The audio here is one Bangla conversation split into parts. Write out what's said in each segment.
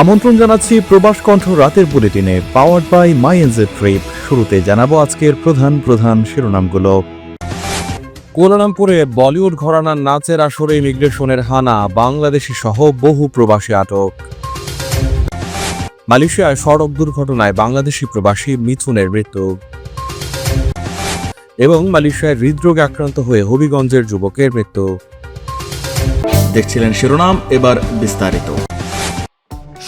আমন্ত্রণ জানাচ্ছি প্রবাস কণ্ঠ রাতের বুলেটিনে powered by my NJ trip শুরুতে জানাব আজকের প্রধান প্রধান শিরোনামগুলো। কুয়ালালামপুরে বলিউড ঘরানার নাচের আসরে ইমিগ্রেশনের হানা বাংলাদেশি সহ বহু প্রবাসী আটক। মালয়েশিয়ায় সড়ক দুর্ঘটনায় বাংলাদেশি প্রবাসী মিথুনের মৃত্যু। এবং মালয়েশিয়ায় হৃদরোগে আক্রান্ত হয়ে হবিগঞ্জের যুবকের মৃত্যু। দেখছিলেন শিরোনাম এবার বিস্তারিত।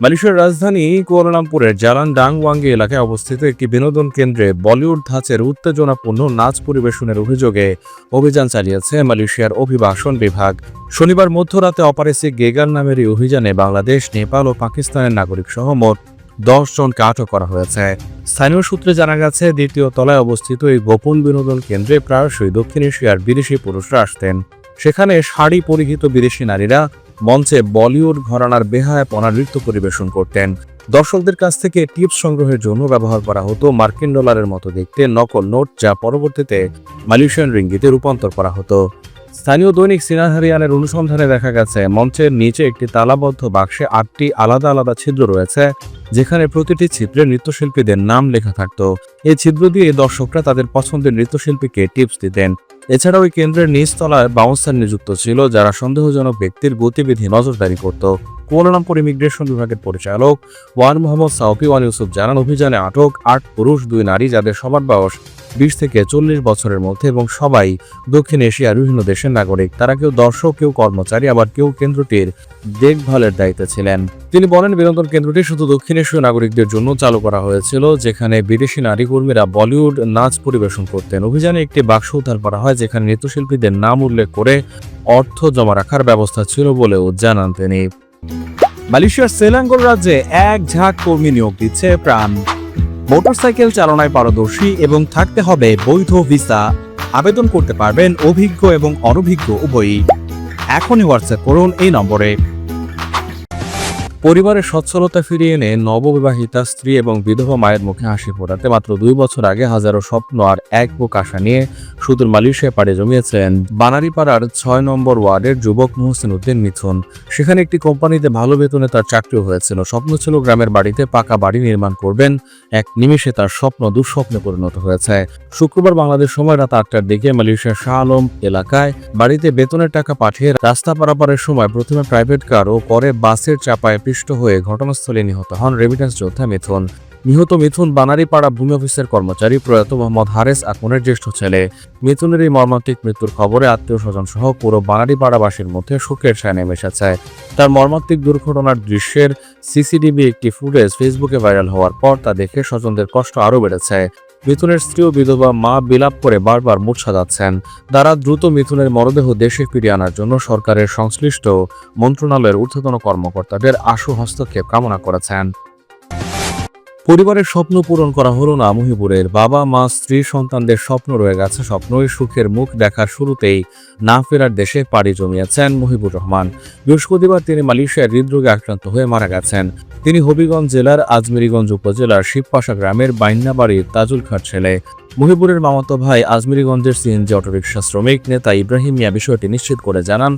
মালয়েশিয়ার রাজধানী কুয়ালালামপুরের জালান ডাংওয়াঙ্গি এলাকায় অবস্থিত একটি বিনোদন কেন্দ্রে বলিউড ধাঁচের উত্তেজনাপূর্ণ নাচ পরিবেশনের অভিযোগে অভিযান চালিয়েছে মালয়েশিয়ার অভিবাসন বিভাগ। শনিবার মধ্যরাতে অপারেসি গেগার নামের এই অভিযানে বাংলাদেশ, নেপাল ও পাকিস্তানের নাগরিক সহ মোট দশ জনকে আটক করা হয়েছে। স্থানীয় সূত্রে জানা গেছে, দ্বিতীয় তলায় অবস্থিত এই গোপন বিনোদন কেন্দ্রে প্রায়শই দক্ষিণ এশিয়ার বিদেশি পুরুষরা আসতেন। সেখানে শাড়ি পরিহিত বিদেশি নারীরা মঞ্চে বলিউড ঘরানার বেহায়াপনা নৃত্য পরিবেশন করতেন। দর্শকদের কাছ থেকে টিপস সংগ্রহের জন্য ব্যবহার করা হতো মার্কিন ডলারের মতো দেখতে নকল নোট, যা পরবর্তীতে মালয়েশিয়ান রিঙ্গিতে রূপান্তর করা হতো। স্থানীয় দৈনিক সিনাহারিয়ানের অনুসন্ধানে দেখা গেছে, মঞ্চের নিচে একটি তালাবদ্ধ বাক্সে আটটি আলাদা আলাদা ছিদ্র রয়েছে, যেখানে প্রতিটি ছিদ্রে নৃত্যশিল্পীদের নাম লেখা থাকতো। এই ছিদ্র দিয়ে দর্শকরা তাদের পছন্দের নৃত্যশিল্পীকে টিপস দিতেন। এছাড়াও ওই কেন্দ্রের নিচতলায় বাউন্সার নিযুক্ত ছিল, যারা সন্দেহজনক ব্যক্তির গতিবিধি নজরদারি করত। কুয়ালালামপুর ইমিগ্রেশন বিভাগের পরিচালক Wan Mohammad Saufi Wan Yusuf জানান, অভিযানে আটক আট পুরুষ, দুই নারী, যাদের সবার বয়স বিশ থেকে চল্লিশ বছরের মধ্যে এবং সবাই দক্ষিণ এশিয়ার বিভিন্ন দেশের নাগরিক। তারা কেউ দর্শক, কেউ কর্মচারী, আবার কেউ কেন্দ্রটির দেখভালের দায়িত্বে ছিলেন। তিনি বলেন, বিনোদন কেন্দ্রটি শুধু দক্ষিণ এশীয় নাগরিকদের জন্য চালু করা হয়েছিল, যেখানে বিদেশি নারী কর্মীরা বলিউড নাচ পরিবেশন করতেন। অভিযানে একটি বাক্স উদ্ধার করা হয়, যেখানে নৃত্যশিল্পীদের নাম উল্লেখ করে অর্থ জমা রাখার ব্যবস্থা ছিল বলেও জানান তিনি। মালয়েশিয়ার সেলাঙ্গোর রাজ্যে এক ঝাঁক কর্মী নিয়োগ দিচ্ছে প্রাণ। মোটরসাইকেল চালনায় পারদর্শী এবং থাকতে হবে বৈধ ভিসা। আবেদন করতে পারবেন অভিজ্ঞ এবং অনভিজ্ঞ উভয়ই। এখনই হোয়াটসঅ্যাপ করুন এই নম্বরে। পরিবারের সচ্ছলতা ফিরিয়ে এনে নববিবাহিতা স্ত্রী এবং বিধবা মায়ের মুখে হাসি ফোটাতে মাত্র দুই বছর আগে হাজারো স্বপ্ন আর এক বুক আশা নিয়ে সুদূর মালয়েশিয়া পাড়ে জমিয়েছেন বানারীপাড়ার ছয় নম্বর ওয়ার্ডের যুবক মোহসেন উদ্দিন মিথুন। সেখানে একটি কোম্পানিতে ভালো বেতনে তার চাকরিও হয়েছিল। স্বপ্ন ছিল গ্রামের বাড়িতে পাকা বাড়ি নির্মাণ করবেন। এক নিমিষে তার স্বপ্ন দুঃস্বপ্নে পরিণত হয়েছে। শুক্রবার বাংলাদেশ সময় রাত আটটার দিকে মালয়েশিয়ার শাহ আলম এলাকায় বাড়িতে বেতনের টাকা পাঠিয়ে রাস্তা পারাপারের সময় প্রথমে প্রাইভেট কার ও পরে বাসের চাপায় পিষ্ট হয়ে ঘটনাস্থলে নিহত হন রেমিটেন্স যোদ্ধা মিথুন। নিহত মিথুন বানারীপাড়া ভূমি অফিসের কর্মচারী প্রয়াত মোহাম্মদ হারেস আকনের জ্যেষ্ঠ ছেলে। মিথুনের এই মর্মান্তিক মৃত্যুর খবরে আত্মীয় স্বজন সহ পুরো বানারীপাড়াবাসীর মধ্যে শোকের ছায়া নেমে এসেছে। তার মর্মান্তিক দুর্ঘটনার দৃশ্যের সিসিটিভি একটি ফুটেজ ফেসবুকে ভাইরাল হওয়ার পর তা দেখে স্বজনদের কষ্ট আরও বেড়েছে। মিথুনের স্ত্রী ও বিধবা মা বিলাপ করে বারবার মূর্ছা যাচ্ছেন। তারা দ্রুত মিথুনের মরদেহ দেশে ফিরিয়ে আনার জন্য সরকারের সংশ্লিষ্ট মন্ত্রণালয়ের ঊর্ধ্বতন কর্মকর্তাদের আশু হস্তক্ষেপ কামনা করেছেন। পরিবারের স্বপ্ন পূরণ করা হলো না মহিপুরের বাবা, মা, স্ত্রী, সন্তানদের স্বপ্ন রয়ে গেছে স্বপ্নই সুখের মুখ দেখার শুরুতেই না ফেরার দেশে পাড়ি জমিয়েছেন মহিবুর রহমান। বৃহস্পতিবার তিনি মালয়েশিয়ার হৃদরোগে আক্রান্ত হয়ে মারা গেছেন। তিনি হবিগঞ্জ জেলার আজমিরিগঞ্জ উপজেলার শিবপাশা গ্রামের বাইন্নাবাড়ির তাজুল খাট ছেলে। মহিপুরের মামাতো ভাই আজমেরিগঞ্জের সিএনজি অটোরিকশা শ্রমিক নেতা ইব্রাহিম মিয়া বিষয়টি নিশ্চিত করে জানান,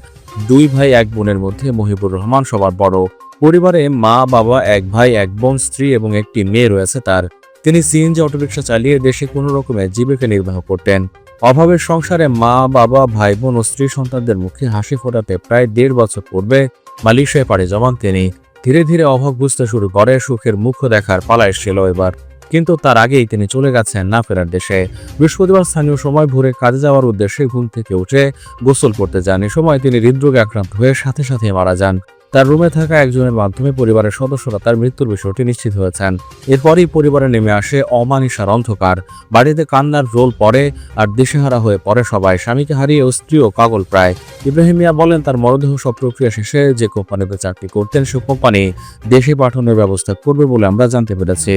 দুই ভাই এক বোনের মধ্যে মহিবুর রহমান সবার বড়। পরিবারে মা, বাবা, এক ভাই, এক বোন, স্ত্রী এবং একটি মেয়ে রয়েছে তার। তিনি সিএনজি অটোরিকশা চালিয়ে দেশে কোনো রকমের জীবিকা নির্বাহ করতেন। অভাবের সংসারে মা, বাবা, ভাই বোন ও স্ত্রী সন্তানদের মুখে হাসি ফোটাতে প্রায় দেড় বছর পূর্বে মালয়েশিয়ায় পাড়ি জমান তিনি। ধীরে ধীরে অভাব বুঝতে শুরু করে, সুখের মুখ দেখার পালা এসেছিল এবার। কিন্তু তার আগেই তিনি চলে গেছেন না ফেরার দেশে। বৃহস্পতিবার স্থানীয় সময় ভোরে কাজে যাওয়ার উদ্দেশ্যে ঘুম থেকে উঠে গোসল করতে যান। এ সময় তিনি হৃদরোগে আক্রান্ত হয়ে সাথে সাথে মারা যান। তার রুমে থাকা একজনের মাধ্যমে পরিবারের সদস্যরা তার মৃত্যুর বিষয়টি নিশ্চিত হয়েছেন। এরপরই পরিবারে নেমে আসে অমানিসার অন্ধকার। বাড়িতে কান্নার রোল পড়ে আর দিশেহারা হয়ে পড়ে সবাই। স্বামীকে হারিয়ে স্ত্রী ও কাগল প্রায়। ইব্রাহিম মিয়া বলেন, তার মরদেহ সব প্রক্রিয়া শেষে যে কোম্পানিতে চাকরি করতেন, সে কোম্পানি দেশে পাঠানোর ব্যবস্থা করবে বলে আমরা জানতে পেরেছি।